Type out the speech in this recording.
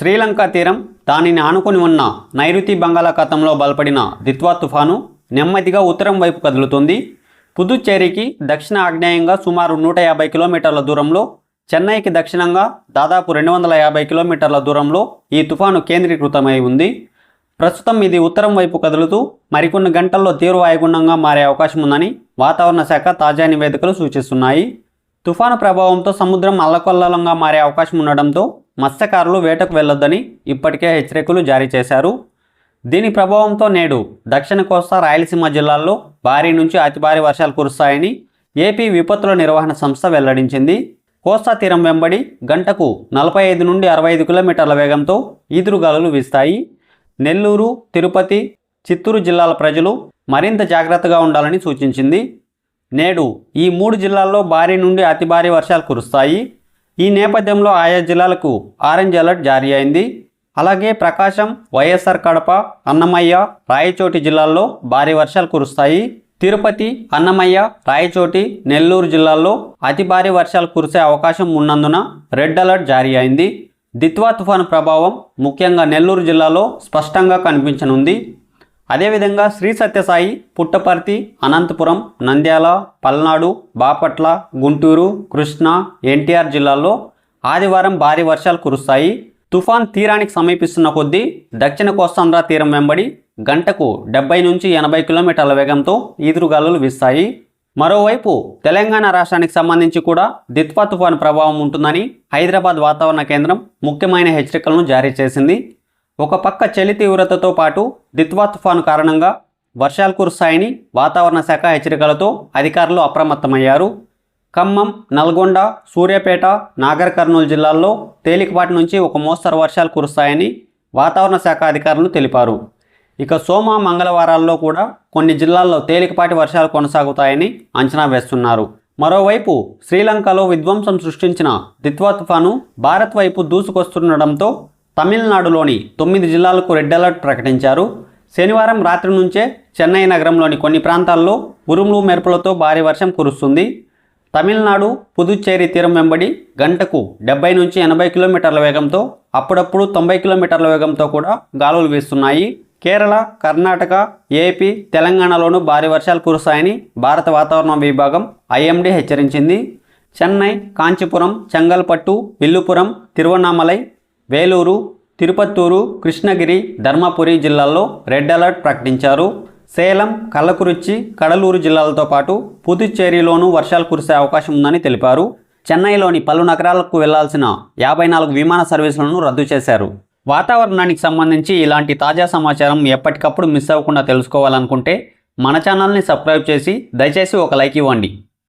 శ్రీలంక తీరం దానిని ఆనుకొని ఉన్న నైరుతి బంగాళాఖాతంలో బలపడిన దిత్వా తుఫాను నెమ్మదిగా ఉత్తరం వైపు కదులుతుంది. పుదుచ్చేరికి దక్షిణ ఆగ్నేయంగా సుమారు నూట యాభై కిలోమీటర్ల దూరంలో చెన్నైకి దక్షిణంగా దాదాపు రెండు వందల యాభై కిలోమీటర్ల దూరంలో ఈ తుఫాను కేంద్రీకృతమై ఉంది. ప్రస్తుతం ఇది ఉత్తరం వైపు కదులుతూ మరికొన్ని గంటల్లో తీవ్ర వాయుగుండంగా మారే అవకాశం ఉందని వాతావరణ శాఖ తాజా నివేదికలు సూచిస్తున్నాయి. తుఫాను ప్రభావంతో సముద్రం అల్లకొల్లంగా మారే అవకాశం ఉండడంతో మత్స్యకారులు వేటకు వెళ్ళొద్దని ఇప్పటికే హెచ్చరికలు జారీ చేశారు. దీని ప్రభావంతో నేడు దక్షిణ కోస్తా రాయలసీమ జిల్లాల్లో భారీ నుంచి అతి భారీ వర్షాలు కురుస్తాయని ఏపీ విపత్తుల నిర్వహణ సంస్థ వెల్లడించింది. కోస్తా తీరం వెంబడి గంటకు నలభై ఐదు నుండి అరవై ఐదు కిలోమీటర్ల వేగంతో ఈదురుగాలులు వీస్తాయి. నెల్లూరు తిరుపతి చిత్తూరు జిల్లాల ప్రజలు మరింత జాగ్రత్తగా ఉండాలని సూచించింది. నేడు ఈ మూడు జిల్లాల్లో భారీ నుండి అతి భారీ వర్షాలు కురుస్తాయి. ఈ నేపథ్యంలో ఆయా జిల్లాలకు ఆరెంజ్ అలర్ట్ జారీ అయింది. అలాగే ప్రకాశం వైఎస్ఆర్ కడప అన్నమయ్య రాయచోటి జిల్లాల్లో భారీ వర్షాలు కురుస్తాయి. తిరుపతి అన్నమయ్య రాయచోటి నెల్లూరు జిల్లాల్లో అతి భారీ వర్షాలు కురిసే అవకాశం ఉన్నందున రెడ్ అలర్ట్ జారీ అయింది. దిత్వా తుఫాను ప్రభావం ముఖ్యంగా నెల్లూరు జిల్లాలో స్పష్టంగా కనిపించనుంది. అదేవిధంగా శ్రీ సత్యసాయి పుట్టపర్తి అనంతపురం నంద్యాల పల్నాడు బాపట్ల గుంటూరు కృష్ణా ఎన్టీఆర్ జిల్లాల్లో ఆదివారం భారీ వర్షాలు కురుస్తాయి. తుఫాన్ తీరానికి సమీపిస్తున్న కొద్దీ దక్షిణ కోస్తాంధ్ర తీరం వెంబడి గంటకు డెబ్బై నుంచి ఎనభై కిలోమీటర్ల వేగంతో ఈదురుగాలులు వీస్తాయి. మరోవైపు తెలంగాణ రాష్ట్రానికి సంబంధించి కూడా దిత్వా తుఫాను ప్రభావం ఉంటుందని హైదరాబాద్ వాతావరణ కేంద్రం ముఖ్యమైన హెచ్చరికలను జారీ చేసింది. ఒక పక్క చలి తీవ్రతతో పాటు దిత్వా తుఫాను కారణంగా వర్షాలు కురుస్తాయని వాతావరణ శాఖ హెచ్చరికలతో అధికారులు అప్రమత్తమయ్యారు. ఖమ్మం నల్గొండ సూర్యాపేట నాగర్ కర్నూలు జిల్లాల్లో తేలికపాటి నుంచి ఒక మోస్తరు వర్షాలు కురుస్తాయని వాతావరణ శాఖ అధికారులు తెలిపారు. ఇక సోమ మంగళవారాల్లో కూడా కొన్ని జిల్లాల్లో తేలికపాటి వర్షాలు కొనసాగుతాయని అంచనా వేస్తున్నారు. మరోవైపు శ్రీలంకలో విధ్వంసం సృష్టించిన దిత్వా తుఫాను భారత్ వైపు దూసుకొస్తుండడంతో తమిళనాడులోని తొమ్మిది జిల్లాలకు రెడ్ అలర్ట్ ప్రకటించారు. శనివారం రాత్రి నుంచే చెన్నై నగరంలోని కొన్ని ప్రాంతాల్లో ఉరుములు మెరుపులతో భారీ వర్షం కురుస్తుంది. తమిళనాడు పుదుచ్చేరి తీరం వెంబడి గంటకు డెబ్బై నుంచి ఎనభై కిలోమీటర్ల వేగంతో అప్పుడప్పుడు తొంభై కిలోమీటర్ల వేగంతో కూడా గాలులు వీస్తున్నాయి. కేరళ కర్ణాటక ఏపీ తెలంగాణలోనూ భారీ వర్షాలు కురుస్తాయని భారత వాతావరణ విభాగం ఐఎండీ హెచ్చరించింది. చెన్నై కాంచీపురం చెంగల్పట్టు విల్లుపురం తిరువన్నామలై వేలూరు తిరుపత్తూరు కృష్ణగిరి ధర్మపురి జిల్లాల్లో రెడ్ అలర్ట్ ప్రకటించారు. సేలం కల్లకురిచి కడలూరు జిల్లాలతో పాటు పుదుచ్చేరిలోనూ వర్షాలు కురిసే అవకాశం ఉందని తెలిపారు. చెన్నైలోని పలు నగరాలకు వెళ్ళాల్సిన యాభై నాలుగు విమాన సర్వీసులను రద్దు చేశారు. వాతావరణానికి సంబంధించి ఇలాంటి తాజా సమాచారం ఎప్పటికప్పుడు మిస్ అవ్వకుండా తెలుసుకోవాలనుకుంటే మన ఛానల్ని సబ్స్క్రైబ్ చేసి దయచేసి ఒక లైక్ ఇవ్వండి.